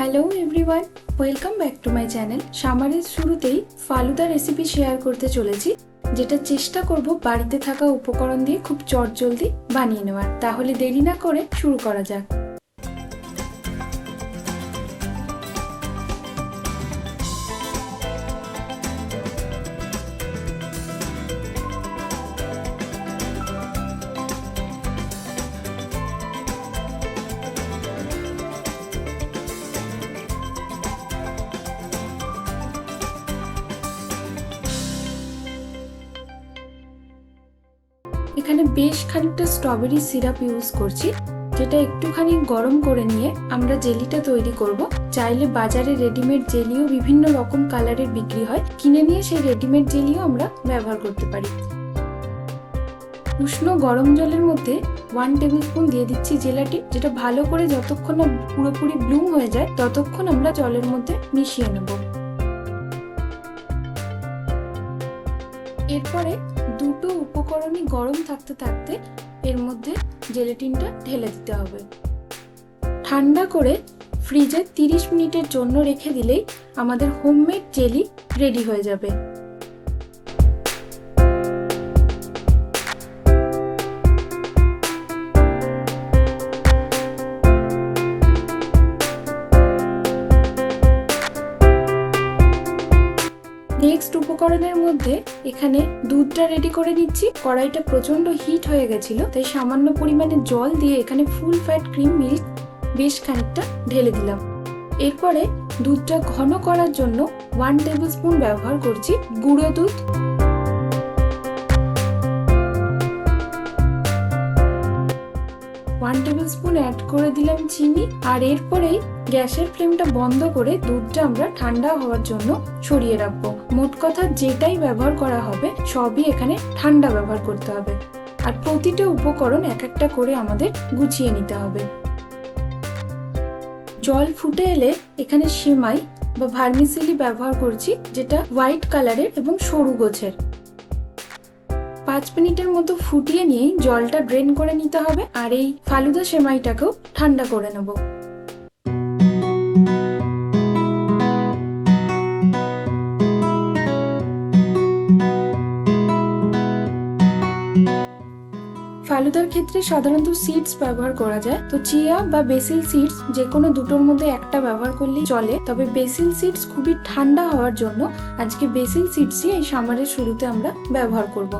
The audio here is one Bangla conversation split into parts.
Hello everyone welcome back to my channel সামারের শুরুতেই ফালুদা রেসিপি শেয়ার করতে চলেছি, যেটা চেষ্টা করব বাড়িতে থাকা উপকরণ দিয়ে খুব চটজলদি বানিয়ে নেওয়ার। তাহলে দেরি না করে শুরু করা যাক। এখানে বেশ খানিকটা স্ট্রবেরি সিরাপ ইউজ করছি, যেটা একটুখানি গরম করে নিয়ে আমরা জেলিটা তৈরি করব। চাইলে বাজারে রেডিমেড জেলিও বিভিন্ন রকম কালারের বিক্রি হয়। কিনে নিয়ে সেই রেডিমেড জেলিও আমরা ব্যবহার করতে পারি। উষ্ণ গরম জলের মধ্যে ওয়ান টেবিল স্পুন দিয়ে দিচ্ছি জেলাটি, যেটা ভালো করে যতক্ষণ না পুরোপুরি ব্লুম হয়ে যায়, ততক্ষণ আমরা জলের মধ্যে মিশিয়ে নেব। এরপরে দুটো উপকরণই গরম থাকতে থাকতে এর মধ্যে জেলেটিনটা ঢেলে দিতে হবে। ঠান্ডা করে ফ্রিজে তিরিশ মিনিটের জন্য রেখে দিলেই আমাদের হোমমেড জেলি রেডি হয়ে যাবে। উপকরণের মধ্যে এখানে দুধটা রেডি করে নিচ্ছি। কড়াইটা প্রচণ্ড হিট হয়ে গেছিল, তাই সামান্য পরিমাণে জল দিয়ে এখানে ফুল ফ্যাট ক্রিম মিল্ক বেশ খানিকটা ঢেলে দিলাম। এরপরে দুধটা ঘন করার জন্য ওয়ান টেবিল স্পুন ব্যবহার করছি গুঁড়ো দুধ। ওয়ান টেবিল স্পুন অ্যাড করে দিলাম চিনি আর এরপরেই গ্যাসের ফ্লেমটা বন্ধ করে দুধটা আমরা ঠান্ডা হওয়ার জন্য সরিয়ে রাখব। মোট কথা যেটাই ব্যবহার করা হবে, সবই এখানে ঠান্ডা ব্যবহার করতে হবে। আর প্রতিটা উপকরণ এক একটা করে আমাদের গুছিয়ে নিতে হবে। জল ফুটে এলে এখানে সেমাই বা ভার্মিসিলি ব্যবহার করছি, যেটা হোয়াইট কালারের এবং সরু গোছের। পাঁচ মিনিটের মতো ফুটিয়ে নিয়েই জলটা ড্রেন করে নিতে হবে আর এই ফালুদা সেমাইটাকেও ঠান্ডা করে নেব। ফালুদার ক্ষেত্রে সাধারণত সিডস ব্যবহার করা যায়। তো চিয়া বা বেসিল সিডস যে কোনো দুটোর মধ্যে একটা ব্যবহার করলেই চলে। তবে বেসিল সিডস খুবই ঠান্ডা হওয়ার জন্য আজকে বেসিল সিডসই এই সামারের শুরুতে আমরা ব্যবহার করব।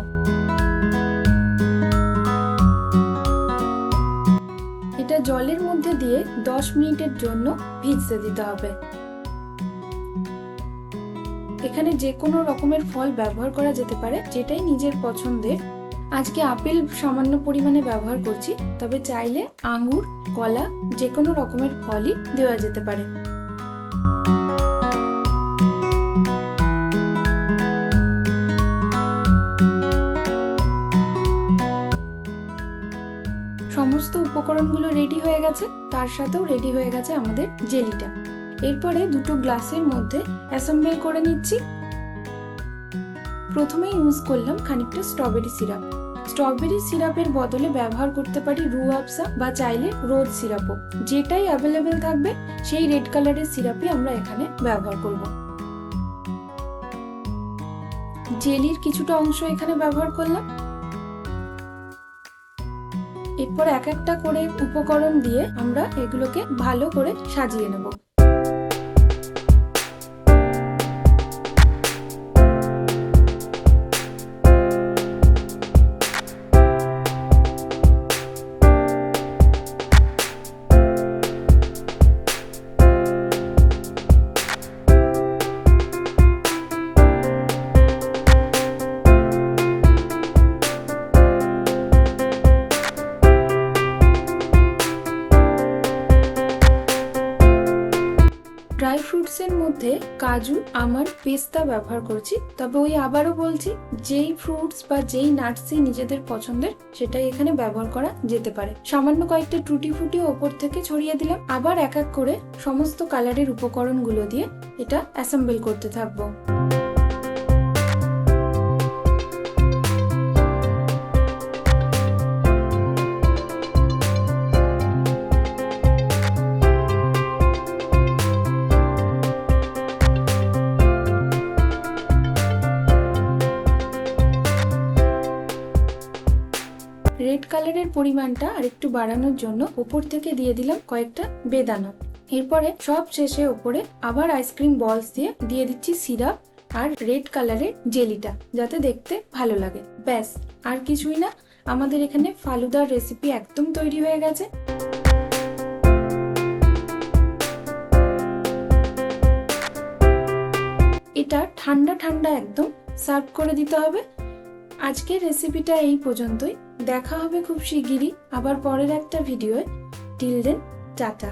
জলের মধ্যে দিয়ে দশ মিনিটের জন্য ভিজতে দিতে হবে। এখানে যে কোনো রকমের ফল ব্যবহার করা যেতে পারে, যেটাই নিজের পছন্দের। আজকে আপেল সামান্য পরিমাণে ব্যবহার করছি, তবে চাইলে আঙুর কলা, যে কোনো রকমের ফলই দেওয়া যেতে পারে। সমস্ত উপকরণগুলো গেছে, তার সাথেও রেডি হয়ে গেছে আমাদের জেলিটা এরপরে দুটো গ্লাসের মধ্যে অ্যাসেম্বল করে নিচ্ছি। প্রথমে ইউজ করলাম খানিকটা স্ট্রবেরি সিরাপ স্ট্রবেরি সিরাপের বদলে ব্যবহার করতে পারি রু আফসা বা চাইলে রোজ সিরাপও যেটাই অ্যাভেলেবেল থাকবে, সেই রেড কালারের সিরাপই আমরা এখানে ব্যবহার করব। জেলির কিছুটা অংশ এখানে ব্যবহার করলাম। এরপর এক একটা করে উপকরণ দিয়ে আমরা এগুলোকে ভালো করে সাজিয়ে নেব। মধ্যে কাজু, আমার পেস্তা ব্যবহার করছি। তবে ওই আবারও বলছি, যেই ফ্রুটস বা যেই নাটসই নিজেদের পছন্দের, সেটাই এখানে ব্যবহার করা যেতে পারে। সামান্য কয়েকটা টুটি ফুটি ওপর থেকে ছড়িয়ে দিলাম। আবার এক এক করে সমস্ত কালারের উপকরণগুলো দিয়ে এটা অ্যাসেম্বল করতে থাকব। কালারের পরিমাণটা আর একটু বাড়ানোর জন্য উপর থেকে দিয়ে দিলাম কয়েকটা বেদানা। এরপরে সব শেষে ওপরে আবার আইসক্রিম বলস দিয়ে দিয়ে দিচ্ছি সিরাপ আর রেড কালারের জেলিটা, যাতে দেখতে ভালো লাগে। ব্যাস, আর কিছুই না, আমাদের এখানে ফালুদার রেসিপি একদম তৈরি হয়ে গেছে। এটা ঠান্ডা ঠান্ডা একদম সার্ভ করে দিতে হবে। আজকের রেসিপিটা এই পর্যন্তই। দেখা হবে খুব শিগগিরই। আবার পরের একটা ভিডিওয়। Till then tata.